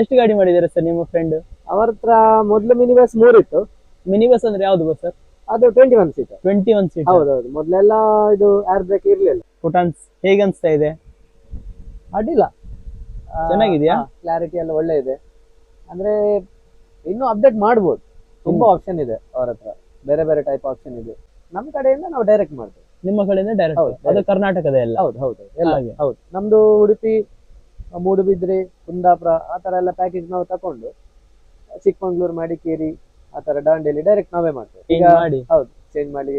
ಎಷ್ಟು ಗಾಡಿ ಮಾಡಿದ್ದಾರೆ ಸರ್ ನಿಮ್ಮ ಫ್ರೆಂಡ್ ಅವರ ಹತ್ರ ಮೊದಲು ಮಿನಿ ಬಸ್ ಮೂರಿತ್ತು. ಮಿನಿ ಬಸ್ ಅಂದ್ರೆ ಯಾವ್ದು ಬಸ್ ಸರ್? ಅದು twenty one seat twenty one seat ಹೌದೌದು. ಮೊದಲೆಲ್ಲ ಇದು ಏರ್ ಬ್ರೇಕ್ ಇರ್ಲಿಲ್ಲ. ಫುಟಾನ್ಸ್ ಹೇಗೆ ಅನ್ಸ್ತಾ ಇದೆ? ಅಡ್ಡಿಲ್ಲ. ಚೆನ್ನಾಗಿದೆಯಾ? ಕ್ಲಾರಿಟಿ ಎಲ್ಲ ಒಳ್ಳೆ ಇದೆ. ಅಂದ್ರೆ ಇನ್ನು ಅಪ್ಡೇಟ್ ಮಾಡ್ಬೋದು. ತುಂಬಾ ಆಪ್ಷನ್ ಇದೆ ಅವ್ರ ಹತ್ರ. ಬೇರೆ ಬೇರೆ ಟೈಪ್ ಆಪ್ಷನ್ ಇದೆ. ನಮ್ಮ ಕಡೆಯಿಂದ ನಾವು ಡೈರೆಕ್ಟ್ ಮಾಡ್ತೇವೆ. ನಿಮ್ಮ ಕಡೆಯಿಂದ ಡೈರೆಕ್ಟ್ ಅದು ಕರ್ನಾಟಕದ ಎಲ್ಲ? ಹೌದು ಹೌದು. ಎಲ್ಲ ಹೌದು. ನಮ್ದು ಉಡುಪಿ ಮೂಡುಬಿದ್ರೆ ಕುಂದಾಪುರ ಆ ತರ ಎಲ್ಲ ಪ್ಯಾಕೇಜ್ ನಾವು ತಕೊಂಡು ಚಿಕ್ಕಮಂಗ್ಳೂರು ಮಡಿಕೇರಿ ಆ ತರ ದಾಂಡೇಲಿ ಡೈರೆಕ್ಟ್ ನಾವೇ ಮಾಡ್ತೇವೆ. ಈಗ ಮಾಡಿ. ಹೌದು ಚೇಂಜ್ ಮಾಡಿ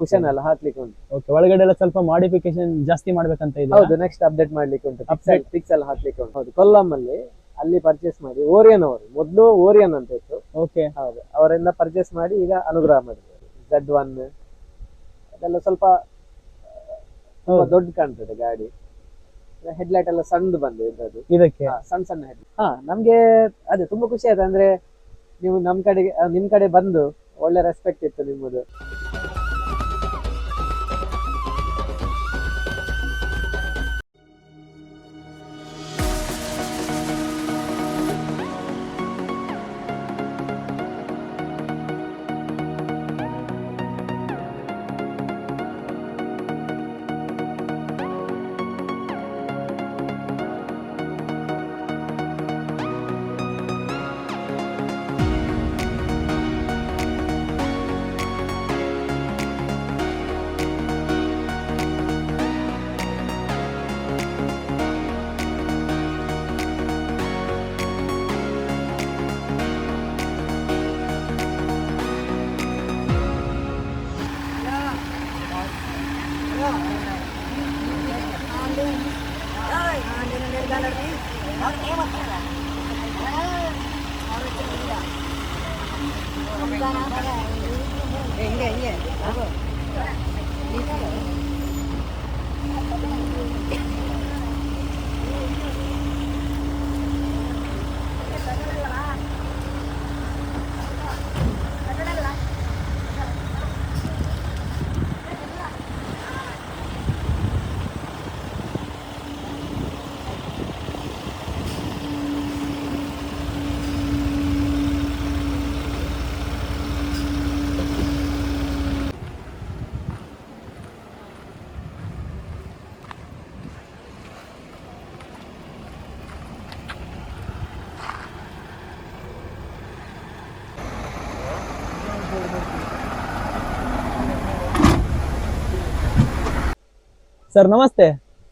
ಕುಶನ್ ಎಲ್ಲ ಹಾಕ್ಲಿಕ್ಕೆ ಉಂಟು. ಓಕೆ ಒಳಗಡೆ ಎಲ್ಲ ಸ್ವಲ್ಪ ಮಾಡಿಫಿಕೇಶನ್ ಜಾಸ್ತಿ ಮಾಡ್ಬೇಕಂತ ಇದೆ ಹೌದು ನೆಕ್ಸ್ಟ್ ಅಪ್ಡೇಟ್ ಮಾಡ್ಲಿಕ್ಕೆ ಉಂಟು ಅಪ್ಡೇಟ್ ಪಿಕ್ಸ್ ಎಲ್ಲ ಹಾಕ್ಲಿಕ್ಕೆ ಉಂಟು. ಹೌದು ಕೊಲ್ಲಂ ಅಲ್ಲಿ ಅಲ್ಲಿ ಪರ್ಚೇಸ್ ಮಾಡಿ ಓರಿಯನ್ ಅವರು ಮೊದಲು ಓರಿಯನ್ ಅಂತ ಇತ್ತು. ಓಕೆ ಹೌದು ಅವರಿಂದ ಪರ್ಚೇಸ್ ಮಾಡಿ ಈಗ ಅನುಗ್ರಹ ಮಾಡಿದ್ದಾರೆ. ಝಡ್ ಒನ್ ಅದೆಲ್ಲ ಸ್ವಲ್ಪ ದೊಡ್ಡ ಕಾಣ್ತದೆ ಗಾಡಿ. ಹೆಡ್ಲೈಟ್ ಎಲ್ಲ ಸಣ್ಣದು ಬಂದು ಇದ್ದದ್ದು. ಇದಕ್ಕೆ? ಸಣ್ಣ ಸಣ್ಣ ಹೆಡ್ ಹಾ ನಮ್ಗೆ ಅದೇ ತುಂಬಾ ಖುಷಿ ಆಯ್ತು. ಅಂದ್ರೆ ನೀವು ನಮ್ ಕಡೆಗೆ ನಿಮ್ ಕಡೆ ಬಂದು ಒಳ್ಳೆ ರೆಸ್ಪೆಕ್ಟ್ ಇತ್ತು ನಿಮ್ಮದು. ಸರ್ ನಮಸ್ತೆ.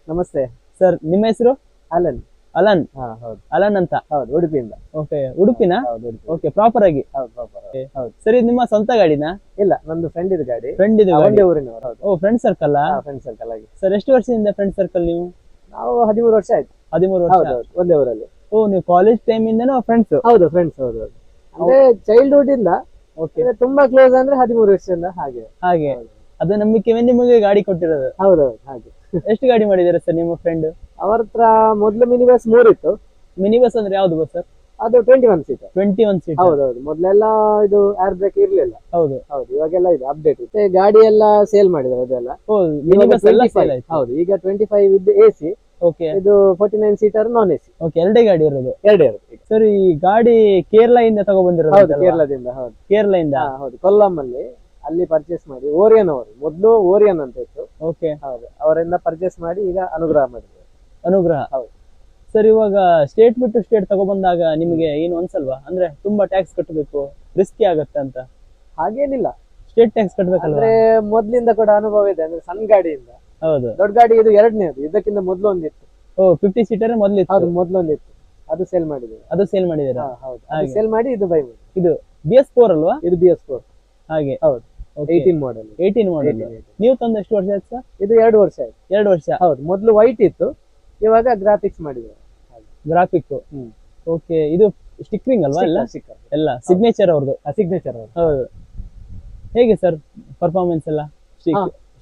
ನಮಸ್ತೆ. ಸರ್ ನಿಮ್ಮ ಹೆಸರು? ಅಲನ್. ಅಲನ್. ಹಾ ಹೌದು. ಅಲನ್ ಅಂತ? ಹೌದು ಉಡುಪಿಯಿಂದ. ಓಕೆ ಉಡುಪಿನ? ಹೌದು ಉಡುಪಿ. ಓಕೆ ಪ್ರಾಪರ್ ಆಗಿ. ಹೌದು ಪ್ರಾಪರ್ ಹೌದು. ಸರಿ ಇದು ನಿಮ್ಮ ಸ್ವಂತ ಗಾಡಿನ? ಇಲ್ಲ ನಂದು ಫ್ರೆಂಡ್ ಇದು ಗಾಡಿ. ಫ್ರೆಂಡ್ ಇದು ಗಾಡಿ. ಒಂದೇ ಊರಿನವರು ಹೌದು. ಓ ಫ್ರೆಂಡ್ ಸರ್ಕಲ್ ಫ್ರೆಂಡ್ ಸರ್ಕಲ್ ಆಗಿ. ಸರ್ ಎಷ್ಟು ವರ್ಷದಿಂದ ಫ್ರೆಂಡ್ ಸರ್ಕಲ್ ನೀವು? ನಾವು ಹದಿಮೂರು ವರ್ಷ ಆಯ್ತು. ಹದಿಮೂರು ವರ್ಷ. ಹೌದು ಹೌದು ಒಂದೇ ಊರಲ್ಲಿ. ಓ ನೀವು ಕಾಲೇಜ್ ಟೈಮ್ ಇಂದನೂ ಫ್ರೆಂಡ್ಸ್ ಹೌದು ಫ್ರೆಂಡ್ಸ್ ಹೌದು ಹೌದು. ಅಂದ್ರೆ ಚೈಲ್ಡ್ಹುಡ್ ಇಂದ ಓಕೆ. ತುಂಬಾ ಕ್ಲೋಸ್ ಅಂದ್ರೆ ಹದಿಮೂರು ವರ್ಷದಿಂದ ಹಾಗೆ. ಹಾಗೆ. ಅದು ನಂಬಿಕೆ ನಿಮಗೆ ಗಾಡಿ ಕೊಟ್ಟಿರೋದು. ಹೌದು ಹಾಗೆ. ಎಷ್ಟು ಗಾಡಿ ಮಾಡಿದ್ದಾರೆ ಸರ್ ನಿಮ್ಮ ಫ್ರೆಂಡ್ ಅವರ ಹತ್ರ ಮೊದಲು ಮಿನಿ ಬಸ್ ಮೂರಿತ್ತು. ಮಿನಿ ಬಸ್ ಅಂದ್ರೆ ಯಾವ್ದು ಬಸ್ ಸರ್? ಅದು twenty one seat twenty one seat ಹೌದು. ಮೊದಲೆಲ್ಲ ಇದು ಏರ್ ಬ್ರೇಕ್ ಇರ್ಲಿಲ್ಲ. ಹೌದು. ಹೌದು ಇವಾಗೆಲ್ಲ ಇದೆ ಅಪ್ಡೇಟ್ ಮತ್ತೆ ಗಾಡಿ ಎಲ್ಲ ಸೇಲ್ ಮಾಡಿದ್ರು ಅದೆಲ್ಲ. ಮಿನಿ ಬಸ್ ಎಲ್ಲ ಸೇಲ್ ಆಯ್ತು. ಹೌದು ಈಗ ಟ್ವೆಂಟಿ ಫೈವ್ ಇದ್ದು ಎ ಸಿ ಓಕೆ ಇದು forty nine seater non A C okay ಎರಡೇ ಗಾಡಿ ಇರೋದು. ಎರಡೇ ಇರುತ್ತೆ ಈಗ. ಸರ್ ಈ ಗಾಡಿ ಕೇರಳ ಇಂದ ಹೌದು ಕೇರಳದಿಂದ ಹೌದು. ಕೇರಳ ಇಂದ? ಹೌದು ಕೊಲ್ಲಂ ಅಲ್ಲಿ. ಅಲ್ಲಿ ಪರ್ಚೇಸ್ ಮಾಡಿ ಓರಿಯನ್ ಅವರು ಮೊದಲು ಓರಿಯನ್ ಅಂತ ಇತ್ತು. ಓಕೆ ಹೌದು ಅವರಿಂದ ಪರ್ಚೇಸ್ ಮಾಡಿ ಈಗ ಅನುಗ್ರಹ ಮಾಡಿದ್ರು ಅನುಗ್ರಹ. ಹೌದು. ಸರ್ ಇವಾಗ ಸ್ಟೇಟ್ ಬಿಟ್ಟು ಸ್ಟೇಟ್ ತಗೊಬಂದಾಗ ನಿಮಗೆ ಏನು ಅನ್ಸಲ್ವಾ? ಅಂದ್ರೆ ತುಂಬಾ ಟ್ಯಾಕ್ಸ್ ಕಟ್ಟಬೇಕು ರಿಸ್ಕಿ ಆಗತ್ತೆ ಅಂತ. ಹಾಗೇನಿಲ್ಲ. ಸ್ಟೇಟ್ ಟ್ಯಾಕ್ಸ್ ಕಟ್ಟಬೇಕಲ್ವಾ ಅಂದ್ರೆ ಮೊದ್ಲಿಂದ ಕೂಡ ಅನುಭವ ಇದೆ ಅಂದ್ರೆ ಸಣ್ಣ ಗಾಡಿಯಿಂದ. ಹೌದು. ದೊಡ್ಡ ಗಾಡಿ ಇದು ಎರಡನೇದು ಇದಕ್ಕಿಂತ ಮೊದಲು ಒಂದಿತ್ತು. ಓ ಫಿಫ್ಟಿ ಸೀಟರ್ ಮೊದ್ಲಿತ್ತು. ಹೌದು ಮೊದಲೊಂದಿತ್ತು ಅದು ಸೇಲ್ ಮಾಡಿದ್ದೇವೆ ಅದು ಸೇಲ್ ಮಾಡಿದ್ದೀರಾ? ಹೌದು. ಸೇಲ್ ಮಾಡಿ ಇದು ಬೈ ಇದು ಬಿ ಎಸ್ ಫೋರ್ ಅಲ್ವಾ? ಇದು ಬಿ ಎಸ್ ಫೋರ್ ಹಾಗೆ. ಹೌದು. ಏಯ್ಟೀನ್ ಮಾಡೆಲ್ ಏಯ್ಟೀನ್ ಮಾಡಲ್ ನೀವು ತಂದು ಎಷ್ಟು ವರ್ಷ ಆಯ್ತು ಸರ್ ಇದು ಎರಡು ವರ್ಷ ಆಯ್ತು. ಎರಡು ವರ್ಷ. ಹೌದು ಮೊದಲು ವೈಟ್ ಇತ್ತು ಇವಾಗ ಗ್ರಾಫಿಕ್ಸ್ ಮಾಡಿದ್ದಾರೆ. ಗ್ರಾಫಿಕ್. ಓಕೆ ಇದು ಸ್ಟಿಕ್ರಿಂಗ್ ಅಲ್ವಾ ಎಲ್ಲ? ಎಲ್ಲ ಸಿಗ್ನೇಚರ್ ಅವ್ರದ್ದು. ಸಿಗ್ನೇಚರ್ ಹೌದು. ಹೇಗೆ ಸರ್ ಪರ್ಫಾರ್ಮೆನ್ಸ್ ಎಲ್ಲ.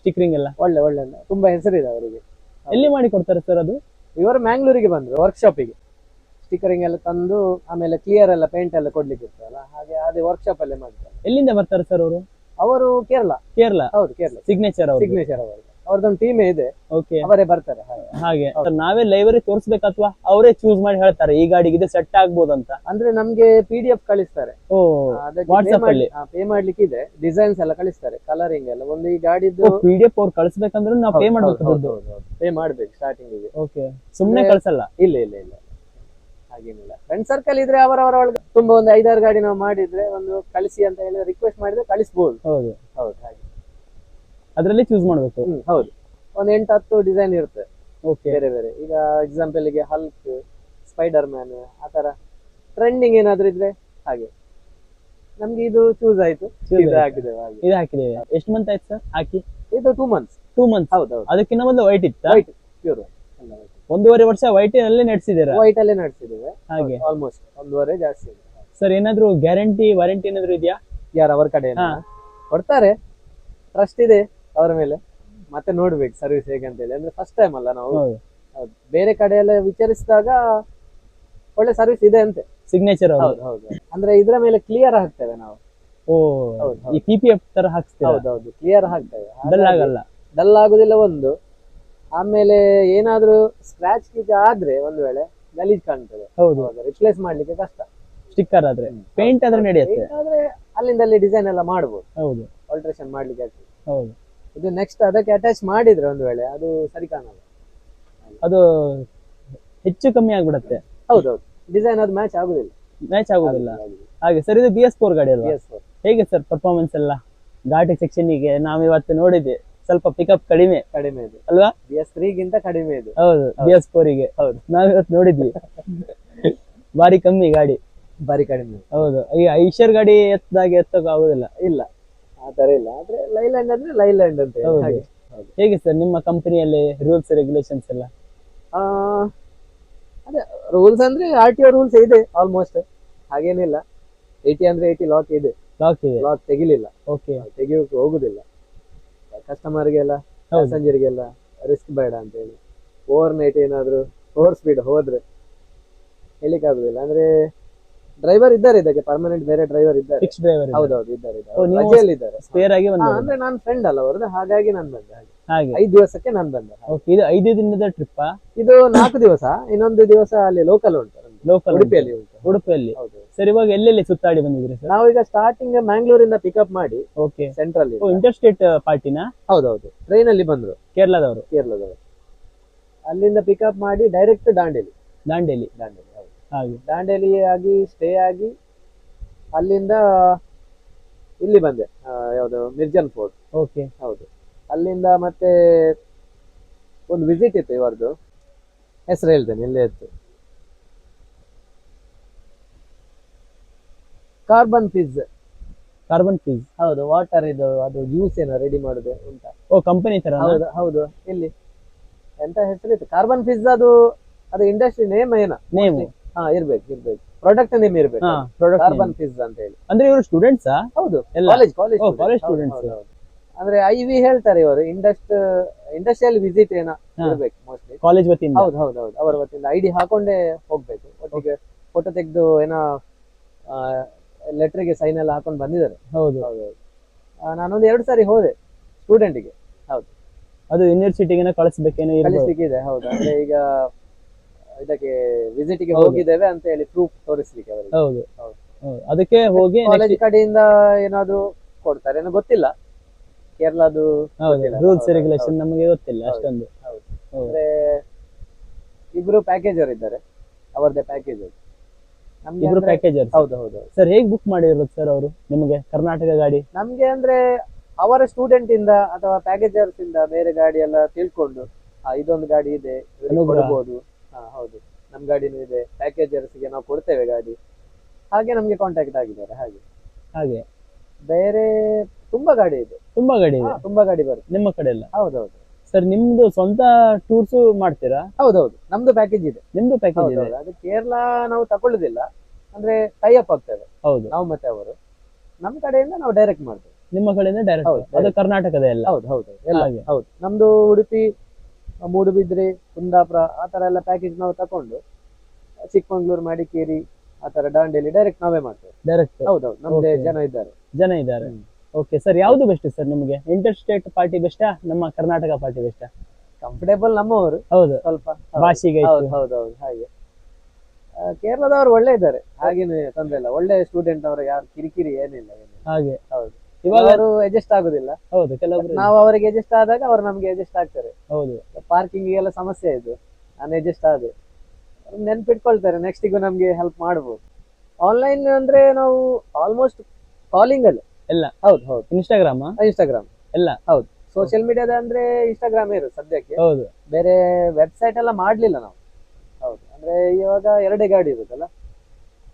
ಸ್ಟಿಕ್ರಿಂಗ್ ಎಲ್ಲ? ಒಳ್ಳೆ ಒಳ್ಳೆ ತುಂಬಾ ಹೆಸರಿದೆ ಅವರಿಗೆ. ಎಲ್ಲಿ ಮಾಡಿ ಕೊಡ್ತಾರೆ ಸರ್ ಅದು? ಇವರು ಮ್ಯಾಂಗ್ಳೂರಿಗೆ ಬಂದ್ರು ವರ್ಕ್ಶಾಪಿಗೆ ಸ್ಟಿಕರಿಂಗ್ ಎಲ್ಲ ತಂದು ಆಮೇಲೆ ಕ್ಲಿಯರ್ ಎಲ್ಲ ಪೇಂಟ್ ಎಲ್ಲ ಕೊಡ್ಲಿಕ್ಕೆ ಇರ್ತಲ್ಲ ಹಾಗೆ ಅದೇ ವರ್ಕ್ಶಾಪ್ ಅಲ್ಲೇ ಮಾಡ್ತಾರೆ. ಎಲ್ಲಿಂದ ಬರ್ತಾರೆ ಸರ್ ಅವರು? ಅವರು ಕೇರಳ. ಕೇರಳ. ಹೌದು ಕೇರಳ. ಸಿಗ್ನೇಚರ್ ಅವರು ಸಿಗ್ನೇಚರ್ ಅವರು ಅವ್ರದ್ದೊಂದು ಟೀಮ್ ಇದೆ. ಓಕೆ ಅವರೇ ಬರ್ತಾರೆ ಹಾಗೆ. ನಾವೇ ಲೈಬ್ರರಿ ತೋರಿಸ್ಬೇಕು ಅಥವಾ ಅವರೇ ಚೂಸ್ ಮಾಡಿ ಹೇಳ್ತಾರೆ ಈ ಗಾಡಿಗೆ ಇದು ಸೆಟ್ ಆಗ್ಬೋದು ಅಂತ. ಅಂದ್ರೆ ನಮ್ಗೆ ಪಿ ಡಿ ಎಫ್ ಕಳಿಸ್ತಾರೆ. ಅಲ್ಲಿ? ಪೇ ಮಾಡ್ಲಿಕ್ಕೆ ಇದೆ. ಡಿಸೈನ್ಸ್ ಎಲ್ಲ ಕಳಿಸ್ತಾರೆ ಕಲರಿಂಗ್ ಎಲ್ಲ. ಒಂದು ಈ ಗಾಡಿದ್ದು ಪಿ ಡಿ ಎಫ್ ಅವ್ರು ಕಳಿಸ್ಬೇಕಂದ್ರೆ ನಾವು ಪೇ ಮಾಡ್ಬೇಕು ಪೇ ಮಾಡ್ಬೇಕು ಸ್ಟಾರ್ಟಿಂಗ್ ಓಕೆ ಸುಮ್ನೆ ಕಳಿಸಲ್ಲ ಕಳ್ಸಲ್ಲ? ಇಲ್ಲ ಇಲ್ಲ ಇಲ್ಲ. ಹಾಗೇನಿಲ್ಲ. ಫ್ರೆಂಡ್ ಸರ್ಕಲ್ ಇದ್ರೆ ಅವರವರ ಒಳಗೆ ತುಂಬಾ ಒಂದು ಐದಾರು ಗಾಡಿ ನಾವು ಮಾಡಿದ್ರೆ ಒಂದು ಕಳಿಸಿ ಅಂತ ಹೇಳಿ ರಿಕ್ವೆಸ್ಟ್ ಮಾಡಿದ್ರೆ ಕಳಿಸ್ಬೋದು. ಹೌದು. ಹೌದು ಹಾಗೆ. ಅದರಲ್ಲಿ ಚೂಸ್ ಮಾಡಬೇಕು. ಹ್ಮ್ ಹೌದು. ಒಂದು ಎಂಟು ಹತ್ತು ಡಿಸೈನ್ ಇರುತ್ತೆ. ಓಕೆ ಬೇರೆ ಬೇರೆ. ಈಗ ಎಕ್ಸಾಂಪಲ್ಗೆ ಹಲ್ಕ್ ಸ್ಪೈಡರ್ ಮ್ಯಾನ್ ಆ ತರ ಟ್ರೆಂಡಿಂಗ್ ಏನಾದ್ರೂ ಇದ್ರೆ ಹಾಗೆ. ನಮ್ಗೆ ಇದು ಚೂಸ್ ಆಯ್ತು. Choose ಇದು ಆಯ್ತು. ಹಾಕಿದ್ದೇವೆ ಹಾಗೆ. ಇದು ಹಾಕಿದ್ದೇವೆ. ಎಷ್ಟು ಮಂತ್ ಆಯ್ತು ಸರ್ ಹಾಕಿ? ಇದು ಟೂ ಮಂತ್ಸ್ ಟೂ ಮಂತ್ಸ್ ಹೌದು ಹೌದು. ಅದಕ್ಕಿಂತ ಮೊದಲು ವೈಟ್ ಇತ್ತು? ವೈಟ್ ಪ್ಯೂರ್ ಒಂದೂವರೆ ವರ್ಷ ವೈಟ್ ಅಲ್ಲೇ ನಡೆಸಿದ್ದೀರಾ? ವೈಟ್ ಅಲ್ಲೇ ನಡೆಸಿದ್ದೇವೆ. ಹಾಗೆ. ಆಲ್ಮೋಸ್ಟ್ ಒಂದೂವರೆ ಜಾಸ್ತಿ ಇದೆ. ಸರ್ ಏನಾದ್ರು ಗ್ಯಾರಂಟಿ ವಾರಂಟಿ ಏನಾದ್ರು ಇದೆಯಾ? ಯಾರು ಅವರ ಕಡೆ. ಕೊಡ್ತಾರೆ. ಟ್ರಸ್ಟ್ ಇದೆ ಅವರ ಮೇಲೆ. ಮತ್ತೆ ನೋಡ್ಬೇಕು ಸರ್ವಿಸ್ ಹೇಗೆ ಅಂತ ಹೇಳಿ ಅಂದ್ರೆ ಫಸ್ಟ್ ಟೈಮ್ ಅಲ್ಲ ನಾವು. ಬೇರೆ ಕಡೆ ಎಲ್ಲ ವಿಚಾರಿಸಿದಾಗ ಒಳ್ಳೆ ಸರ್ವಿಸ್ ಇದೆ ಅಂತೆ. ಸಿಗ್ನೇಚರ್ ಹೌದು ಹೌದು. ಅಂದ್ರೆ ಇದ್ರ ಮೇಲೆ ಕ್ಲಿಯರ್ ಹಾಕ್ತೇವೆ ನಾವು. ಓ ಹೌದು, ಈ ಪಿ ಪಿ ಎಫ್ ತರ ಹೌದು ಹೌದೌದು ಕ್ಲಿಯರ್ ಹಾಕ್ತೇವೆ. ಡಲ್ ಆಗಲ್ಲ. ಡಲ್ ಆಗುದಿಲ್ಲ ಒಂದು. ಆಮೇಲೆ ಏನಾದ್ರೂ ಸ್ಕ್ರಾಚ್ ಗೀಚ್ ಆದ್ರೆ ಒಂದು ವೇಳೆ ಗಲೀಜ್ ಕಾಣ್ತದೆ. ಹೌದು. ರಿಪ್ಲೇಸ್ ಮಾಡ್ಲಿಕ್ಕೆ ಕಷ್ಟ. ಸ್ಟಿಕ್ಕರ್ ಆದ್ರೆ. ಪೇಂಟ್ ಆದ್ರೆ ನಡೆಯುತ್ತೆ. ಆದ್ರೆ ಅಲ್ಲಿಂದ ಅಲ್ಲಿ ಡಿಸೈನ್ ಎಲ್ಲ ಮಾಡ್ಬೋದು. ಹೌದು. ಆಲ್ಟ್ರೇಷನ್ ಮಾಡ್ಲಿಕ್ಕೆ ಆಗ್ತದೆ. ಹೌದು. ಇದು ನೆಕ್ಸ್ಟ್ ಅದಕ್ಕೆ ಅಟ್ಯಾಚ್ ಮಾಡಿದ್ರೆ ಒಂದು ವೇಳೆ ಅದು ಸರಿ ಕಾಣಲ್ಲ. ಅದು ಹೆಚ್ಚು ಕಮ್ಮಿ ಆಗ್ಬಿಡತ್ತೆ. ಹೌದೌದು. ಡಿಸೈನ್ ಅದು ಮ್ಯಾಚ್ ಆಗುದಿಲ್ಲ. ಮ್ಯಾಚ್ ಆಗುದಿಲ್ಲ. ಹಾಗೆ ಸರ್ ಇದು ಬಿ ಎಸ್ ಫೋರ್ ಗಾಡಿ ಅಲ್ವಾ. ಹೇಗೆ ಸರ್ ಪರ್ಫಾರ್ಮೆನ್ಸ್ ಎಲ್ಲ? ಘಾಟಿ ಸೆಕ್ಷನ್ಗೆ ನಾವ್ ಇವತ್ತು ನೋಡಿದ್ವಿ. ಸ್ವಲ್ಪ ಪಿಕಪ್ ಕಡಿಮೆ. ಕಡಿಮೆ ಇದೆ. ಅಲ್ವಾ? ಬಿ ಎಸ್ ಗಿಂತ ಕಡಿಮೆ ಇದೆ. ಹೌದು ಬಿ ಎಸ್ಗೆ. ಹೌದು. ನಾವ್ ಇವತ್ತು ನೋಡಿದ್ವಿ. ಬಾರಿ ಕಮ್ಮಿ ಗಾಡಿ. ಬಾರಿ ಕಡಿಮೆ. ಹೌದು. ಈ ಐಷರ್ ಗಾಡಿ ಎತ್ತದಾಗೆ ಎತ್ತಕ್ ಆಗುದಿಲ್ಲ. ಇಲ್ಲ. ಆ ತರ ಇಲ್ಲ. ಆದ್ರೆ ಲೈಲ್ಯಾಂಡ್ ಅಂದ್ರೆ ಲೈಲ್ಯಾಂಡ್ ಅಂತ ಹೇಳಿ. ಹೌದು. ಹಾಗೆ. ಹೇಗೆ ಸರ್ ನಿಮ್ಮ ಕಂಪನಿಯಲ್ಲಿ ರೂಲ್ಸ್ ರೆಗ್ಯುಲೇಷನ್ಸ್ ಎಲ್ಲ? ಆ, ಅದೇ ರೂಲ್ಸ್ ಅಂದ್ರೆ ಆರ್ ಟಿ ರೂಲ್ಸ್ ಇದೆ ಆಲ್ಮೋಸ್ಟ್ ಹಾಗೇನಿಲ್ಲ. ಏಟಿ ಅಂದ್ರೆ ಏಟಿ ಲಾಕ್ ಇದೆ. ಲಾಕ್ ಇದೆ. ಲಾಕ್ ತೆಗಿಲಿಲ್ಲ. ಓಕೆ ತೆಗಿಯೋಕೆ ಹೋಗುದಿಲ್ಲ. ಕಸ್ಟಮರ್ಗೆಲ್ಲ. ಪ್ಯಾಸೆಂಜರ್ಗೆಲ್ಲ ರಿಸ್ಕ್ ಬೇಡ ಅಂತ ಹೇಳಿ ಓವರ್ ನೈಟ್ ಏನಾದ್ರು ಓವರ್ ಸ್ಪೀಡ್ ಹೋದ್ರೆ ಹೇಳಿಕ್ ಆಗುದಿಲ್ಲ ಅಂದ್ರೆ ಡ್ರೈವರ್ ಇದ್ದಾರೆ ಇದಕ್ಕೆ ಪರ್ಮನೆಂಟ್ ಬೇರೆ ಡ್ರೈವರ್ ಇದ್ದಾರೆ. ಫಿಕ್ಸ್ ಡ್ರೈವರ್ ಹೌದೌದು ಇದ್ದಾರೆ ರಜೆಯಲ್ಲಿ ಇದ್ದಾರೆ. ಸ್ಪೇರ್ ಆಗಿ ಬಂದ ಅಂದ್ರೆ ನಾನು ಫ್ರೆಂಡ್ ಅಲ್ಲ ಅವ್ರದ್ದು ಹಾಗಾಗಿ ನಾನು ಬಂದೆ ಹಾಗೆ. ಹಾಗೆ. ಐದು ದಿವಸಕ್ಕೆ ನಾನು ಬಂದೆ ಓಕೆ ಇದು ಐದು ದಿನದ ಟ್ರಿಪ್ ಇದು ನಾಲ್ಕು ದಿವಸ ಇನ್ನೊಂದು ದಿವಸ ಅಲ್ಲಿ ಲೋಕಲ್ ಉಂಟು. ಲೋಕಲ್ ಉಡುಪಿಯಲ್ಲಿ ಉಡುಪಿಯಲ್ಲಿ ಸರ್ ಇವಾಗ ಎಲ್ಲೆಲ್ಲಿ ಸುತ್ತಾಡಿ ಬಂದಿದ್ರಿ ಸರ್? ಈಗ ಸ್ಟಾರ್ಟಿಂಗ್ ಮ್ಯಾಂಗ್ಳೂರಿಂದ ಪಿಕಪ್ ಮಾಡಿ ಓಕೆ ಸೆಂಟ್ರಲ್ ಇಂಟರ್ ಸ್ಟೇಟ್ ಪಾರ್ಟಿನ? ಹೌದೌದು. ಟ್ರೈನ್ ಅಲ್ಲಿ ಬಂದ್ರು. ಕೇರಳದವರು. ಕೇರಳದವರು. ಅಲ್ಲಿಂದ ಪಿಕಪ್ ಮಾಡಿ ಡೈರೆಕ್ಟ್ ದಾಂಡೇಲಿ ದಾಂಡೇಲಿ ದಾಂಡೇಲಿ ಹೌದು. ಹಾಗೆ. ದಾಂಡೇಲಿ ಆಗಿ ಸ್ಟೇ ಆಗಿ ಅಲ್ಲಿಂದ ಇಲ್ಲಿ ಬಂದೆ. ಯಾವ್ದು ಮಿರ್ಜನ್ ಫೋರ್ಟ್ ಓಕೆ ಹೌದು. ಅಲ್ಲಿಂದ ಮತ್ತೆ ಒಂದು ವಿಸಿಟ್ ಇತ್ತು ಇವರದು. ಹೆಸರು ಹೇಳ್ತೇನೆ ಇಲ್ಲೇ ಇತ್ತು ಕಾರ್ಬನ್ ಫೀಸ್ ಕಾರ್ಬನ್ ಫೀಸ್ ಹೌದು ವಾಟರ್ ಇದು ಅದು ಜ್ಯೂಸ್ ಏನೋ ರೆಡಿ ಮಾಡುದು ಅಂತ. ಓ ಕಂಪನಿ ತರ ಹೌದು ಹೌದು. ಇಲ್ಲಿ. ಎಂತ ಹೆಸರಿತ್ತು ಕಾರ್ಬನ್ ಫಿಸ್ ಅದು ಅದು ಇಂಡಸ್ಟ್ರಿ ನೇಮ್ ಏನ? ನೇಮ್ ಹಾ ಇರ್ಬೇಕು ಇರ್ಬೇಕು. ಪ್ರಾಡಕ್ಟ್ ನೇಮ್ ಇರ್ಬೇಕು. ಪ್ರಾಡಕ್ಟ್ ಕಾರ್ಬನ್ ಫೀಸ್ ಅಂತ ಹೇಳಿ. ಅಂದ್ರೆ ಇವರು ಸ್ಟೂಡೆಂಟ್ಸ್ ಹೌದು? College college college students. ಅಂದ್ರೆ ಐ ವಿ ಹೇಳ್ತಾರೆ ಇವರು ಇಂಡಸ್ಟ್ ಇಂಡಸ್ಟ್ರಿಯಲ್ ವಿಸಿಟ್ ಏನೋ. ಇರ್ಬೇಕು ಮೋಸ್ಟ್ಲಿ ಕಾಲೇಜ್ ವತಿಯಿಂದ. ಹೌದು ಹೌದು ಹೌದು. ಅವರ ವತಿಯಿಂದ. ಐಡಿ ಹಾಕೊಂಡೇ ಹೋಗ್ಬೇಕು. ಒಟ್ಟಿಗೆ ಫೋಟೋ ತೆಗೆದು ಏನೋ ಲೆಟರ್ಗೆ ಸೈನ್ ಎಲ್ಲ ಹಾಕೊಂಡು ಬಂದಿದ್ದಾರೆ. ಹೌದು. ಹೌದು ನಾನೊಂದು ಎರಡು ಸಾರಿ ಹೋದೆ ಸ್ಟೂಡೆಂಟ್ಗೆ ಹೌದು. ಅದು ಯೂನಿವರ್ಸಿಟಿಗೆ ಕಳಿಸ್ಬೇಕೇನೋ ಕಳಿಸ್ಲಿಕ್ಕಿದೆ ಹೌದು. ಅಂದ್ರೆ ಈಗ ಇದಕ್ಕೆ ವಿಸಿಟ್ಗೆ ಹೋಗಿದ್ದೇವೆ ಅಂತ ಹೇಳಿ ಪ್ರೂಫ್ ತೋರಿಸ್ಲಿಕ್ಕೆ ಅವರಿಗೆ. ಹೌದು. ಅದಕ್ಕೆ ಹೋಗಿ ಕಾಲೇಜ್ ಕಡೆಯಿಂದ ಏನಾದ್ರು ಕೊಡ್ತಾರೆ ಏನೋ ಗೊತ್ತಿಲ್ಲ. ಕೇರಳದು. ರೂಲ್ಸ್ ರೆಗ್ಯುಲೇಷನ್ ನಮಗೆ ಗೊತ್ತಿಲ್ಲ ಅಷ್ಟೊಂದು. ಅಂದ್ರೆ ಇಬ್ರು ಪ್ಯಾಕೇಜ್ ಇದ್ದಾರೆ ಅವರದೇ ಪ್ಯಾಕೇಜ್ ನಮ್ಗೆ ಇಬ್ರು ಪ್ಯಾಕೇಜ್ ಹೌದು ಹೌದು ಸರ್ ಹೇಗ್ ಬುಕ್ ಮಾಡಿರೋದು ಸರ್ ಅವರು? ನಿಮಗೆ ಕರ್ನಾಟಕ ಗಾಡಿ? ನಮ್ಗೆ ಅಂದ್ರೆ ಅವರ ಸ್ಟೂಡೆಂಟ್ ಇಂದ ಅಥವಾ ಪ್ಯಾಕೇಜರ್ಸ್ ಇಂದ ಬೇರೆ ಗಾಡಿ ಎಲ್ಲ ತಿಳ್ಕೊಂಡು ಆ, ಇದೊಂದು ಗಾಡಿ ಇದೆ ಇವ್ರಿಗೆ ಅನುಗ್ರಹ. ಕೊಡ್ಬೋದು. ಹಾ ಹೌದು. ನಮ್ ಗಾಡಿನೂ ಇದೆ. ಪ್ಯಾಕೇಜರ್ಸ್ಗೆ ನಾವು ಕೊಡ್ತೇವೆ ಗಾಡಿ. ಹಾಗೆ ನಮ್ಗೆ ಕಾಂಟ್ಯಾಕ್ಟ್ ಆಗಿದ್ದಾರೆ ಹಾಗೆ. ಹಾಗೆ. ಬೇರೆ ತುಂಬಾ ಗಾಡಿ ಇದೆ. ತುಂಬಾ ಗಾಡಿ ಇದೆ. ಹಾ, ತುಂಬಾ ಗಾಡಿ ಬರುತ್ತೆ. ನಿಮ್ಮ ಕಡೆ ಎಲ್ಲ ಹೌದೌದು ಸರ್ ನಿಮ್ದು ಸ್ವಂತ ಟೂರ್ಸ್ ಮಾಡ್ತೀರಾ? ಹೌದೌದು. ನಮ್ದು ಪ್ಯಾಕೇಜ್ ಇದೆ. ನಿಮ್ದು ಪ್ಯಾಕೇಜ್ ಇದೆ. ಹೌದೌದು ಅದು ಕೇರಳ ನಾವು ತಕೊಳ್ಳುದಿಲ್ಲ ಅಂದ್ರೆ ಟೈ ಅಪ್ ಆಗ್ತೇವೆ ಹೌದು. ನಾವು ಮತ್ತೆ ಅವರು. ನಮ್ ಕಡೆಯಿಂದ ನಾವು ಡೈರೆಕ್ಟ್ ಮಾಡ್ತೇವೆ. ನಿಮ್ಮ ಕಡೆಯಿಂದ ಡೈರೆಕ್ಟ್ ಹೌದು, ಅದು ಕರ್ನಾಟಕದ ಎಲ್ಲ? ಹೌದು ಹೌದು. ಎಲ್ಲ. ಹಾಗೆ. ಹೌದು. ನಮ್ದು ಉಡುಪಿ ಮೂಡುಬಿದ್ರಿ ಮೂಡುಬಿದ್ರೆ ಕುಂದಾಪುರ ಆ ತರ ಎಲ್ಲ ಪ್ಯಾಕೇಜ್ ನಾವು ತಕೊಂಡು ಚಿಕ್ಕಮಂಗ್ಳೂರು ಮಡಿಕೇರಿ ಆ ತರ ದಾಂಡೇಲಿ ಡೈರೆಕ್ಟ್ ನಾವೇ ಮಾಡ್ತೇವೆ. ಡೈರೆಕ್ಟ್ ಹೌದೌದು. ನಮ್ದೇ Okay. ಜನ ಇದ್ದಾರೆ. ಜನ ಇದ್ದಾರೆ. ಹ್ಮ್. ಓಕೆ ಸರ್ ಯಾವ್ದು ಬೆಸ್ಟ್ ಸರ್ ನಿಮಗೆ? ಇಂಟರ್ ಸ್ಟೇಟ್ ಪಾರ್ಟಿ ಬೆಸ್ಟಾ ನಮ್ಮ ಕರ್ನಾಟಕ ಪಾರ್ಟಿ ಬೆಸ್ಟಾ ಕಂಫರ್ಟೇಬಲ್ ನಮ್ಮವರು. ಹೌದು. ಸ್ವಲ್ಪ. ಭಾಷೆಗೆ ಹೌದು ಹೌದು ಹೌದು ಹಾಗೆ. ಕೇರಳದವರು ಒಳ್ಳೆ ಇದ್ದಾರೆ. ಹಾಗೇನು ತೊಂದ್ರೆ ಇಲ್ಲ. ಒಳ್ಳೆ ಸ್ಟೂಡೆಂಟ್ ಅವರು ಯಾರು ಕಿರಿಕಿರಿ ಏನಿಲ್ಲ ಹಾಗೆ. ಹೌದು. ಇವಾಗ ಅವರು ಅಡ್ಜಸ್ಟ್ ಆಗುದಿಲ್ಲ. ಹೌದು ಕೆಲವರು ನಾವು ಅವರಿಗೆ ಅಡ್ಜಸ್ಟ್ ಆದಾಗ ಅವರು ನಮ್ಗೆ ಅಡ್ಜಸ್ಟ್ ಆಗ್ತಾರೆ. ಹೌದು. ಪಾರ್ಕಿಂಗ್ ಎಲ್ಲ ಸಮಸ್ಯೆ ಇದು. ನಾನು ಅಡ್ಜಸ್ಟ್ ಆದೆ. ನೆನ್ಪಿಟ್ಕೊಳ್ತಾರೆ. ನೆಕ್ಸ್ಟ್ ಈಗ ನಮ್ಗೆ ಹೆಲ್ಪ್ ಮಾಡ್ಬೋದು. ಆನ್ಲೈನ್ ಅಂದ್ರೆ ನಾವು ಆಲ್ಮೋಸ್ಟ್ ಕಾಲಿಂಗ್ ಅಲ್ಲಿ. ಎಲ್ಲ. ಹೌದು ಹೌದು. ಇನ್ಸ್ಟಾಗ್ರಾಮ್ ಇನ್ಸ್ಟಾಗ್ರಾಮ್ ಎಲ್ಲ. ಹೌದು. ಸೋಷಿಯಲ್ ಮೀಡಿಯಾದ ಅಂದ್ರೆ ಇನ್ಸ್ಟಾಗ್ರಾಮ್ ಇರೋದು ಸದ್ಯಕ್ಕೆ. ಹೌದು. ಬೇರೆ ವೆಬ್ಸೈಟ್ ಎಲ್ಲ ಮಾಡ್ಲಿಲ್ಲ ನಾವು. ಹೌದು. ಅಂದ್ರೆ ಇವಾಗ ಎರಡೇ ಗಾಡಿ ಇರುತ್ತಲ್ಲ?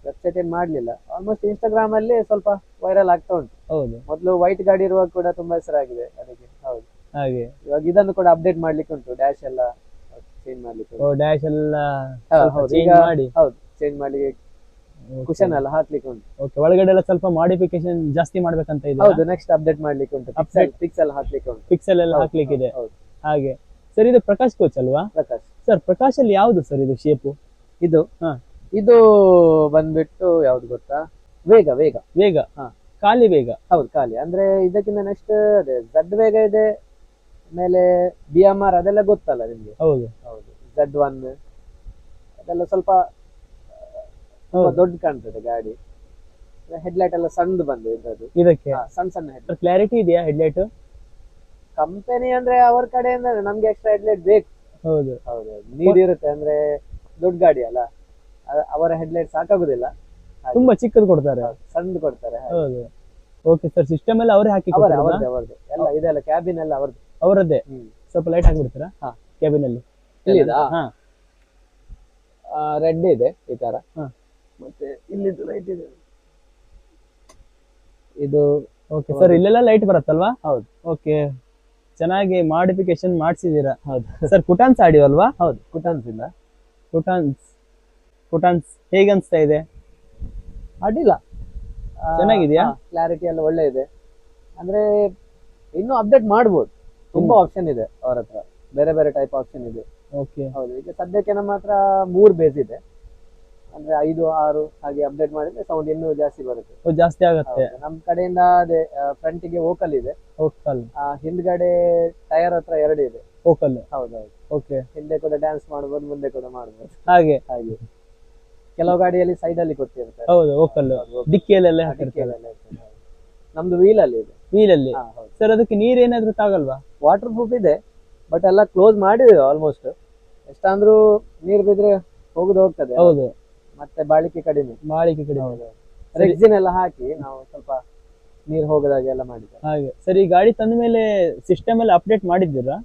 ವೆಬ್ಸೈಟ್ ಏನ್ ಮಾಡ್ಲಿಲ್ಲ. ಆಲ್ಮೋಸ್ಟ್ ಇನ್ಸ್ಟಾಗ್ರಾಮ್ ಅಲ್ಲಿ ಸ್ವಲ್ಪ ವೈರಲ್ ಆಗ್ತಾ ಉಂಟು. ಹೌದು. ಮೊದಲು ವೈಟ್ ಗಾಡಿ ಇರುವಾಗ ಕೂಡ ತುಂಬಾ ಹೆಸರಾಗಿದೆ ಅದಕ್ಕೆ. ಹೌದು. ಹಾಗೆ. ಇವಾಗ ಇದನ್ನು ಕೂಡ ಅಪ್ಡೇಟ್ ಮಾಡ್ಲಿಕ್ಕೆ ಉಂಟು. ಡ್ಯಾಶ್ ಎಲ್ಲ ಚೇಂಜ್ ಮಾಡ್ಲಿಕ್ಕೆ ಡ್ಯಾಶ್ ಎಲ್ಲ ಹೌದು. ಚೇಂಜ್ ಮಾಡಿ. ಹೌದು ಚೇಂಜ್ ಮಾಡ್ಲಿಕ್ಕೆ ಕುಶನ್ ಅಲ್ಲ ಹಾಕ್ಲಿಕ್ಕೆ ಉಂಟು. ಓಕೆ ಒಳಗಡೆ ಎಲ್ಲ ಸ್ವಲ್ಪ ಮಾಡಿಫಿಕೇಶನ್ ಜಾಸ್ತಿ ಮಾಡ್ಬೇಕಂತ ಇದೆ ಹೌದು ನೆಕ್ಸ್ಟ್ ಅಪ್ಡೇಟ್ ಮಾಡ್ಲಿಕ್ಕೆ ಉಂಟು. ಪಿಕ್ಸ್ ಪಿಕ್ಸೆಲ್ ಹಾಕ್ಲಿಕ್ಕೆ ಉಂಟು. ಪಿಕ್ಸೆಲ್ ಎಲ್ಲ ಹಾಕ್ಲಿಕ್ಕೆ ಇದೆ ಹಾಗೆ. ಸರ್ ಇದು ಪ್ರಕಾಶ್ ಕೋಚ್ ಅಲ್ವಾ? ಪ್ರಕಾಶ್. ಸರ್ ಪ್ರಕಾಶ್ ಅಲ್ಲಿ ಯಾವ್ದು ಸರ್ ಇದು ಶೇಪು ಇದು? ಹಾ. ಇದು ಬಂದ್ಬಿಟ್ಟು ಯಾವ್ದು ಗೊತ್ತಾ? ವೇಗ ವೇಗ. ವೇಗ? ಹಾ. ಖಾಲಿ ವೇಗ? ಹೌದು ಖಾಲಿ. ಅಂದ್ರೆ ಇದಕ್ಕಿಂತ ನೆಕ್ಸ್ಟ್ ಅದೇ ಝಡ್ ವೇಗ ಇದೆ ಆಮೇಲೆ ಬಿ ಎಂ ಆರ್ ಅದೆಲ್ಲ ಗೊತ್ತಲ್ಲ ನಿಮ್ಗೆ? ಹೌದು. ಹೌದು ಝಡ್ ಒನ್ ಅದೆಲ್ಲ ಸ್ವಲ್ಪ ತುಂಬಾ ದೊಡ್ಡ ಕಾಣ್ತದೆ ಗಾಡಿ. ಹೆಡ್ಲೈಟ್ ಎಲ್ಲ ಸಣ್ಣದು ಬಂದು ಇದ್ರದ್ದು ಇದಕ್ಕೆ? ಸಣ್ಣ ಸಣ್ಣ ಹೆಡ್ ಕ್ಲಾರಿಟಿ ಇದೆಯಾ ಹೆಡ್ಲೈಟ್ ಕಂಪನಿ ಅಂದ್ರೆ ಅವ್ರ ಕಡೆಯಿಂದ ನಮ್ಗೆ ಎಕ್ಸ್ಟ್ರಾ ಹೆಡ್ಲೈಟ್ ಬೇಕು. ಹೌದು. ಹೌದು ನೀಡ್ ಇರುತ್ತೆ ಅಂದ್ರೆ ದೊಡ್ಡ ಗಾಡಿ ಅಲ್ಲ. ಅವರ ಹೆಡ್ಲೈಟ್ ಸಾಕಾಗುದಿಲ್ಲ. ತುಂಬಾ ಚಿಕ್ಕದು ಕೊಡ್ತಾರೆ. ಸಣ್ಣದು ಕೊಡ್ತಾರೆ ಹೌದು. ಓಕೆ ಸರ್ ಸಿಸ್ಟಮ್ ಎಲ್ಲ ಅವರೇ ಹಾಕಿ ಕೊಡ್ತಾರೆ ಕೊಡ್ತಾರಾ? ಅವರದೇ ಅವರದೇ. ಎಲ್ಲ ಇದೆಲ್ಲ ಕ್ಯಾಬಿನ್ ಎಲ್ಲ ಅವರದ್ದು? ಅವರದ್ದೇ ಸ್ವಲ್ಪ ಲೈಟ್ ಹಾಕ್ಬಿಡ್ತೀರಾ? ಹಾ. ಕ್ಯಾಬಿನ್ ಅಲ್ಲಿ. ಇಲ್ಲಿದಾ? ಹಾ. ರೆಡ್ ಇದೆ ಈ ತರ. ಹಾ. ಮತ್ತೆ ಇಲ್ಲಿದ್ದು ಲೈಟ್ ಇದೆ. ಇದು ಓಕೆ ಸರ್ ಇಲ್ಲೆಲ್ಲ ಲೈಟ್ ಬರುತ್ತಲ್ವಾ? ಹೌದು. ಓಕೆ ಚೆನ್ನಾಗಿ ಮಾಡಿಫಿಕೇಶನ್ ಮಾಡಿಸಿದೀರಾ ಹೌದು. ಸರ್ ಕುಟಾನ್ಸ್ ಆಡಿವಲ್ವಾ? ಹೌದು ಕುಟಾನ್ಸ್ ಇಲ್ಲ. ಕುಟಾನ್ಸ್ ಕುಟಾನ್ಸ್ ಹೇಗೆ ಅನಿಸ್ತಾ ಇದೆ? ಅಡ್ಡಿಲ್ಲ. ಚೆನ್ನಾಗಿದೆಯಾ? ಕ್ಲಾರಿಟಿ ಎಲ್ಲ ಒಳ್ಳೆ ಇದೆ. ಅಂದ್ರೆ ಇನ್ನು ಅಪ್ಡೇಟ್ ಮಾಡ್ಬೋದು. ತುಂಬಾ ಆಪ್ಷನ್ ಇದೆ ಅವ್ರ ಹತ್ರ. ಬೇರೆ ಬೇರೆ ಟೈಪ್ ಆಪ್ಷನ್ ಇದೆ. ಓಕೆ. ಹೌದು ಈಗ ಸದ್ಯಕ್ಕೆ ನಮ್ಮ ಹತ್ರ ಮೂರ್ ಬೇಸ್ ಇದೆ. ಅಂದ್ರೆ ಐದು ಆರು ಹಾಗೆ ಅಪ್ಡೇಟ್ ಮಾಡಿದ್ರೆ ಸೌಂಡ್ ಇನ್ನೂ ಜಾಸ್ತಿ ಬರುತ್ತೆ. ಜಾಸ್ತಿ ಆಗುತ್ತೆ. ಹೌದು. ನಮ್ ಕಡೆಯಿಂದ ಅದೇ ಫ್ರಂಟ್ಗೆ ವೋಕಲ್ ಇದೆ. ಓಕಲ್ ಆ, ಹಿಂದ್ಗಡೆ ಟೈರ್ ಹತ್ರ ಎರಡು ಇದೆ. ಓಕಲ್ ಹೌದೌದು ಓಕೆ ಹಿಂದೆ ಕೂಡ ಡ್ಯಾನ್ಸ್ ಮಾಡ್ಬೋದು ಮುಂದೆ ಕೂಡ ಮಾಡ್ಬೋದು. ಹಾಗೆ. ಹಾಗೆ. ಕೆಲವು ಗಾಡಿಯಲ್ಲಿ ಸೈಡ್ ಅಲ್ಲಿ ಕೊಟ್ಟಿರ್ತಾರೆ ಹೌದು ಓಕಲ್ ಡಿಕ್ಕಿಯಲ್ಲೆಲ್ಲ ಹಾಕಿರ್ತಾರೆ ಡಿಕ್ಕಿಯಲ್ಲೆಲ್ಲ ಇರ್ತದೆ. ಹೌದು. ನಮ್ದು ವೀಲ್ ಅಲ್ಲಿ ಇದೆ. ವೀಲಲ್ಲಿ ಸರ್ ಅದಕ್ಕೆ ನೀರ್ ಏನಾದ್ರೂ ತಾಗಲ್ವಾ? ವಾಟರ್ ಪ್ರೂಫ್ ಇದೆ ಬಟ್ ಎಲ್ಲ ಕ್ಲೋಸ್ ಮಾಡಿದೆ ಆಲ್ಮೋಸ್ಟ್ ಎಷ್ಟಂದ್ರೂ ನೀರ್ ಬಿದ್ರೆ ಹೋಗುದು ಹೋಗ್ತದೆ. ಹೌದು. ಮತ್ತೆ ಬಾಳಿಕೆ ಕಡಿಮೆ. ಬಾಳಿಕೆ ಕಡಿಮೆ. ರೆಕ್ಸಿನ್ ಎಲ್ಲ ಹಾಕಿ ನಾವು ಸ್ವಲ್ಪ ನೀರ್ ಹೋಗದಾಗೆ ಎಲ್ಲ ಮಾಡಿದ್ದೇವೆ. ಹಾಗೆ. ಸರಿ ಗಾಡಿ ತಂದ ಮೇಲೆ ಸಿಸ್ಟಮ್ ಎಲ್ಲ ಅಪ್ಡೇಟ್ ಮಾಡಿದ್ದೀರಾ?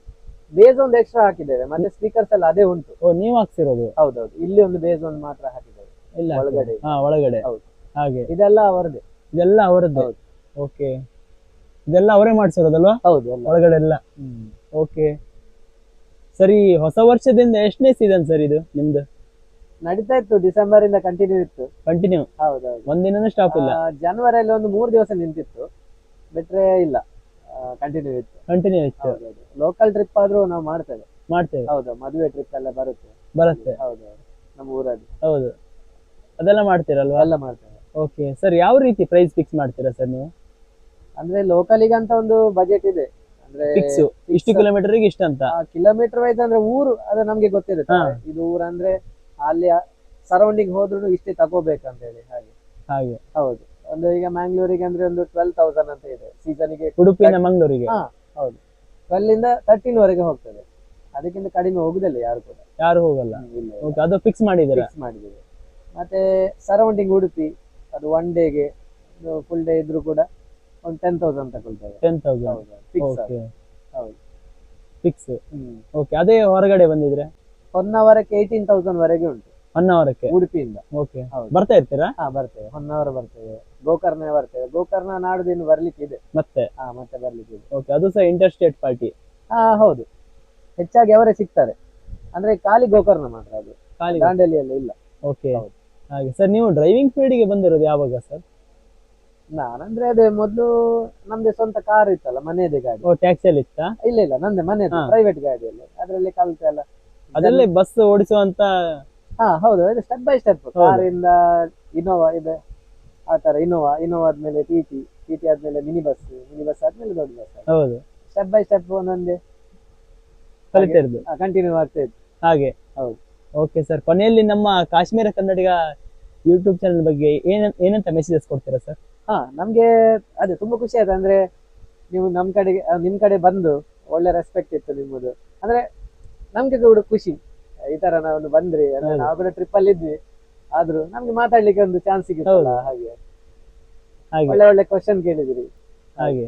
ಬೇಸ್ ಒಂದು ಎಕ್ಸ್ಟ್ರಾ ಹಾಕಿದ್ದೇವೆ. ಮತ್ತೆ ಸ್ಪೀಕರ್ಸ್ ಎಲ್ಲ ಅದೇ ಉಂಟು. ಓ ನೀವು ಹಾಕ್ಸಿರೋದು? ಹೌದೌದು. ಇಲ್ಲಿ ಒಂದು ಬೇಸ್ ಒಂದು ಮಾತ್ರ ಹಾಕಿದ್ದೇವೆ. ಇಲ್ಲ ಒಳಗಡೆ. ಹಾ ಒಳಗಡೆ. ಹೌದು. ಹಾಗೆ. ಇದೆಲ್ಲ ಅವರದೇ. ಇದೆಲ್ಲ ಅವರದ್ದು? ಹೌದು. ಓಕೆ. ಇದೆಲ್ಲ ಅವರೇ ಮಾಡಿಸಿರೋದಲ್ವಾ? ಹೌದು ಒಳಗಡೆ ಎಲ್ಲ ಓಕೆ. ಸರಿ ಹೊಸ ವರ್ಷದಿಂದ ಎಷ್ಟನೇ ಸೀಸನ್ ಸರ್ ಇದು ನಿಮ್ದು? ನಡೀತಾ ಇತ್ತು ಡಿಸೆಂಬರ್ ಇಂದ ಕಂಟಿನ್ಯೂ ಇತ್ತು. ಕಂಟಿನ್ಯೂ ಹೌದೌದು. ಒಂದಿನ ಸ್ಟಾಪ್ ಇಲ್ಲ. ಜನವರಿಯಲ್ಲಿ ಒಂದು ಮೂರು ದಿವಸ ನಿಂತಿತ್ತು. ಬಿಟ್ರೆ ಇಲ್ಲ. ಕಂಟಿನ್ಯೂ ಇತ್ತು. ಕಂಟಿನ್ಯೂ ಇತ್ತು. ಲೋಕಲ್ ಟ್ರಿಪ್ ಆದ್ರೂ ನಾವು ಮಾಡ್ತೇವೆ. ಮಾಡ್ತೇವೆ. ಹೌದು ಮದುವೆ ಟ್ರಿಪ್ ಎಲ್ಲ ಬರುತ್ತೆ. ಬರುತ್ತೆ. ಹೌದು ನಮ್ಮ ಊರಲ್ಲಿ. ಹೌದು. ಅದೆಲ್ಲ ಮಾಡ್ತೀರಲ್ವಾ? ಎಲ್ಲ ಮಾಡ್ತೇವೆ. ಓಕೆ ಸರ್ ಯಾವ ರೀತಿ ಪ್ರೈಸ್ ಫಿಕ್ಸ್ ಮಾಡ್ತೀರಾ ಸರ್ ನೀವು? ಅಂದ್ರೆ ಲೋಕಲಿಗೆ ಅಂತ ಒಂದು ಬಜೆಟ್ ಇದೆ. ಅಂದ್ರೆ ಫಿಕ್ಸ್ ಇಷ್ಟು ಕಿಲೋಮೀಟರ್ ಇಷ್ಟ ಅಂತ? ಕಿಲೋಮೀಟರ್ ವೈಸ್ ಅಂದ್ರೆ ಊರು ಅದು ನಮ್ಗೆ ಗೊತ್ತಿರುತ್ತೆ. ಇದು ಊರು ಅಂದ್ರೆ ಅಲ್ಲಿ ಸರೌಂಡಿಂಗ್ ಹೋದ್ರು ಇಷ್ಟೇ ತಗೋಬೇಕಂತ ಹೇಳಿ ಹಾಗೆ. ಹಾಗೆ. ಹೌದು. ಒಂದು ಈಗ ಮ್ಯಾಂಗ್ಳೂರಿಗೆ ಅಂದ್ರೆ ಒಂದು ಟ್ವೆಲ್ ತೌಸಂಡ್ ಅಂತ ಇದೆ. ಸೀಸನ್ಗೆ ಉಡುಪಿನ ಮಂಗ್ಳೂರಿಗೆ ಹಾ ಹೌದು. ಟ್ವೆಲ್ ಇಂದ ತರ್ಟೀನ್ ವರೆಗೆ ಹೋಗ್ತದೆ. ಅದಕ್ಕಿಂತ ಕಡಿಮೆ ಹೋಗುದಿಲ್ಲ ಯಾರು ಕೂಡ. ಯಾರು ಹೋಗಲ್ಲ. ಓಕೆ ಅದು ಫಿಕ್ಸ್ ಮಾಡಿದ್ದೀರಾ? ಫಿಕ್ಸ್ ಮಾಡಿದ್ದೀವಿ. ಮತ್ತೆ ಸರೌಂಡಿಂಗ್ ಉಡುಪಿ ಅದು ಒನ್ ಡೇಗೆ ಫುಲ್ ಡೇ ಇದ್ರು ಕೂಡ ಒಂದು ಟೆನ್ ತೌಸಂಡ್ ತಗೊಳ್ತೇವೆ ಟೆನ್ ತೌಸಂಡ್ ಹೌದು ಫಿಕ್ಸ್ ಹೌದು. ಫಿಕ್ಸ್ ಹ್ಮ್. ಓಕೆ ಅದೇ ಹೊರಗಡೆ ಬಂದಿದ್ರೆ? ಹೊನ್ನಾವರಕ್ಕೆ ಏಯ್ಟೀನ್ ತೌಸಂಡ್ ವರೆಗೆ ಉಂಟು. ಹೊನ್ನವರಕ್ಕೆ? ಉಡುಪಿಯಿಂದ. ಓಕೆ. ಹೌದು. ಬರ್ತಾ ಇರ್ತೀರಾ? ಹಾ ಬರ್ತೇವೆ. ಹೊನ್ನವರ ಬರ್ತೇವೆ. ಗೋಕರ್ಣ ಬರ್ತೇವೆ. ಗೋಕರ್ಣ ನಾಡ್ದು ಇನ್ನು ಬರ್ಲಿಕ್ಕೆ ಇದೆ. ಮತ್ತೆ? ಹಾ ಮತ್ತೆ ಬರ್ಲಿಕ್ಕೆ ಇದೆ. ಓಕೆ ಅದು ಸಹ ಇಂಟರ್ ಸ್ಟೇಟ್ ಪಾರ್ಟಿ ಹಾ ಹೌದು. ಹೆಚ್ಚಾಗಿ ಅವರೇ ಸಿಗ್ತಾರೆ. ಅಂದ್ರೆ ಖಾಲಿ ಗೋಕರ್ಣ ಮಾತ್ರ ಅದು. ಖಾಲಿ ದಾಂಡೇಲಿಯಲ್ಲಿ ಇಲ್ಲ. ಓಕೆ. ಹೌದು. ಹಾಗೆ. ಸರ್ ನೀವು ಡ್ರೈವಿಂಗ್ ಫೀಲ್ಡ್ಗೆ ಬಂದಿರೋದು ಯಾವಾಗ ಸರ್? ನಾನಂದ್ರೆ ಅದೇ ಮೊದ್ಲು ನಮ್ದು ಸ್ವಂತ ಕಾರ್ ಇತ್ತಲ್ಲ ಮನೆಯದೇ ಗಾಡಿ. ಓ ಟ್ಯಾಕ್ಸಿಯಲ್ಲಿ ಇತ್ತಾ? ಇಲ್ಲ ಇಲ್ಲ ನಂದೇ ಮನೆಯದು ಹಾ. ಪ್ರೈವೇಟ್ ಗಾಡಿಯಲ್ಲಿ. ಅದ್ರಲ್ಲಿ ಕಲ್ತೆ ಎಲ್ಲ. ಅದರಲ್ಲೇ ಬಸ್ ಓಡಿಸುವಂತ ಹಾ ಹೌದು. ಸ್ಟೆಪ್ ಬೈ ಸ್ಟೆಪ್ ಕಾರಿಂದ ಇನೋವಾ ಇದೆ ಆ ತರ ಇನೋವಾ ಇನೋವಾ ಆದ್ಮೇಲೆ ಟಿ ಟಿ ಟಿ ಟಿ ಆದ್ಮೇಲೆ ಮಿನಿ ಬಸ್ ಮಿನಿ ಬಸ್ ಆದ್ಮೇಲೆ ದೊಡ್ಡ ಬಸ್ ಹೌದು. ಸ್ಟೆಪ್ ಬೈ ಸ್ಟೆಪ್ ಒಂದೊಂದೇ. ಕಲಿತಾ ಇರೋದು. ಕಂಟಿನ್ಯೂ ಆಗ್ತಾ ಇತ್ತು ಹಾಗೆ. ಹೌದು. ಓಕೆ ಸರ್ ಕೊನೆಯಲ್ಲಿ ನಮ್ಮ ಕಾಶ್ಮೀರ ಕನ್ನಡಿಗ ಯೂಟ್ಯೂಬ್ ಚಾನಲ್ ಬಗ್ಗೆ ಏನ ಏನಂತ ಮೆಸೇಜಸ್ ಕೊಡ್ತೀರಾ ಸರ್ ಹಾ ನಮ್ಗೆ ಅದೇ ತುಂಬಾ ಖುಷಿ ಆಯ್ತು. ಅಂದ್ರೆ ನೀವು ನಮ್ ಕಡೆಗೆ ನಿಮ್ ಕಡೆ ಬಂದು ಒಳ್ಳೆ ರೆಸ್ಪೆಕ್ಟ್ ಇತ್ತು ನಿಮ್ಮದು. ಅಂದ್ರೆ ನಮ್ಗೆ ಕೂಡ ಖುಷಿ. ಈ ತರ ನಾವು ಬಂದ್ರೆ ಅಂದ್ರೆ ನಾವು ಕೂಡ ಟ್ರಿಪ್ ಅಲ್ಲಿ ಇದ್ವಿ. ಆದ್ರೂ ನಮ್ಗೆ ಮಾತಾಡ್ಲಿಕ್ಕೆ ಒಂದು ಚಾನ್ಸ್ ಸಿಗುತ್ತಲ್ಲ ಹಾಗೆ. ಹಾಗೆ. ಒಳ್ಳೆ ಒಳ್ಳೆ ಕ್ವಶನ್ ಕೇಳಿದ್ರಿ. ಹಾಗೆ.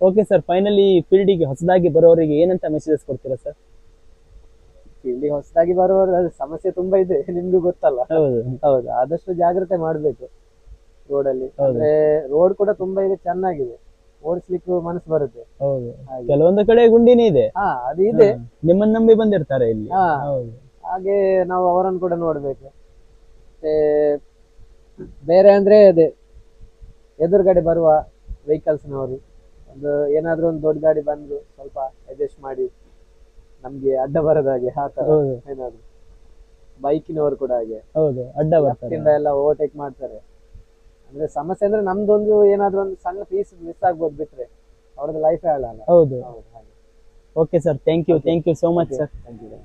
ಓಕೆ ಸರ್ ಫೈನಲಿ ಫೀಲ್ಡಿಗೆ ಹೊಸದಾಗಿ ಬರೋರಿಗೆ ಏನಂತ ಮೆಸೇಜಸ್ ಕೊಡ್ತೀರಾ ಸರ್ ಫೀಲ್ಡಿಗೆ ಹೊಸದಾಗಿ ಬರೋರು ಸಮಸ್ಯೆ ತುಂಬಾ ಇದೆ ನಿಮ್ಗೂ ಗೊತ್ತಲ್ಲ. ಹೌದು. ಹೌದು ಆದಷ್ಟು ಜಾಗ್ರತೆ ಮಾಡ್ಬೇಕು ರೋಡಲ್ಲಿ ಅಲ್ಲಿ. ಅಂದ್ರೆ ರೋಡ್ ಕೂಡ ತುಂಬಾ ಈಗ ಚೆನ್ನಾಗಿದೆ. ಓಡಿಸ್ಲಿಕ್ಕೂ ಮನಸ್ಸು ಬರುತ್ತೆ. ಹೌದು. ಹಾಗೆ. ಕೆಲವೊಂದು ಕಡೆ ಗುಂಡಿನೇ ಇದೆ. ಹಾ ಅದು ಇದೆ. ನಿಮ್ಮನ್ನ ನಂಬಿ ಬಂದಿರ್ತಾರೆ ಇಲ್ಲಿ. ಹಾ. ಹೌದು. ಹಾಗೆ ನಾವು ಅವರನ್ನು ಕೂಡ ನೋಡ್ಬೇಕು. ಮತ್ತೆ ಬೇರೆ ಅಂದ್ರೆ ಅದೇ ಎದುರುಗಡೆ ಬರುವ ವೆಹಿಕಲ್ಸ್ನವರು ಒಂದು ಏನಾದ್ರೂ ಒಂದು ದೊಡ್ಡ ಗಾಡಿ ಬಂದು ಸ್ವಲ್ಪ ಅಡ್ಜಸ್ಟ್ ಮಾಡಿ ನಮ್ಗೆ ಅಡ್ಡ ಬರದ ಹಾಗೆ ಆ ತರ ಹೌದು. ಏನಾದ್ರು. ಬೈಕಿನವರು ಕೂಡ ಹಾಗೆ. ಹೌದು ಅಡ್ಡ ಬರ್ತಾರೆ ಎಲ್ಲ ಓವರ್ಟೇಕ್ ಮಾಡ್ತಾರೆ. ಅಂದ್ರೆ ಸಮಸ್ಯೆ ಅಂದ್ರೆ ನಮ್ದೊಂದು ಏನಾದ್ರೂ ಒಂದು ಸಣ್ಣ ಪೀಸ್ ಮಿಸ್ ಆಗ್ಬೋದು ಬಿಟ್ರೆ ಅವ್ರದ್ದು ಲೈಫ್ ಹಾಳಲ್ಲ. ಹೌದು. Okay sir thank you thank you so much sir thank you